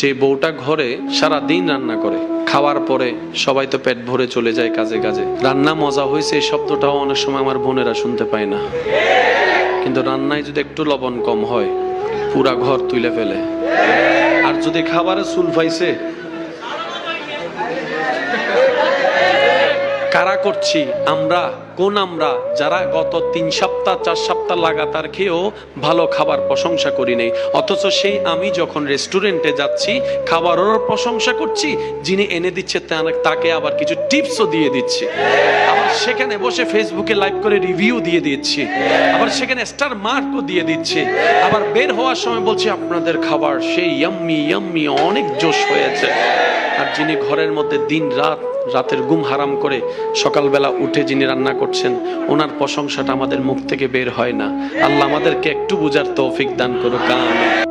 যে বউটা ঘরে সারা দিন রান্না করে, খাওয়ার পরে সবাই তো পেট ভরে চলে যায় কাজে কাজে। রান্না মজা হয়েছে এই শব্দটাও অনেক সময় আমার বোনেরা শুনতে পায় না। কিন্তু রান্নায় যদি একটু লবণ কম হয়, পুরা ঘর তুলে ফেলে। আর যদি খাবারে চুল পাইছে কারা করছি? আমরা, কোন আমরা? যারা গত তিন সপ্তাহ, চার সপ্তাহ লাগাতার খেয়েও ভালো খাবার প্রশংসা করি নেই। অথচ সেই আমি যখন রেস্টুরেন্টে যাচ্ছি খাবারেরও প্রশংসা করছি, যিনি এনে দিচ্ছে তাকে আবার কিছু টিপসও দিয়ে দিচ্ছি। আবার সেখানে বসে ফেসবুকে লাইভ করে রিভিউ দিয়ে দিচ্ছি। আবার সেখানে স্টার মার্কও দিয়ে দিচ্ছি। আবার বের হওয়ার সময় বলছি, আপনাদের খাবার সেই ইয়াম্মি ইয়াম্মি অনেক জোশ হয়েছে। আর যিনি ঘরের মধ্যে দিন রাত রাতের ঘুম হারাম করে সকালবেলা উঠে যিনি রান্না করছেন, ওনার প্রশংসাটা আমাদের মুখ থেকে বের হয় না। আল্লাহ আমাদেরকে একটু বুঝার তৌফিক দান করুক, আমিন।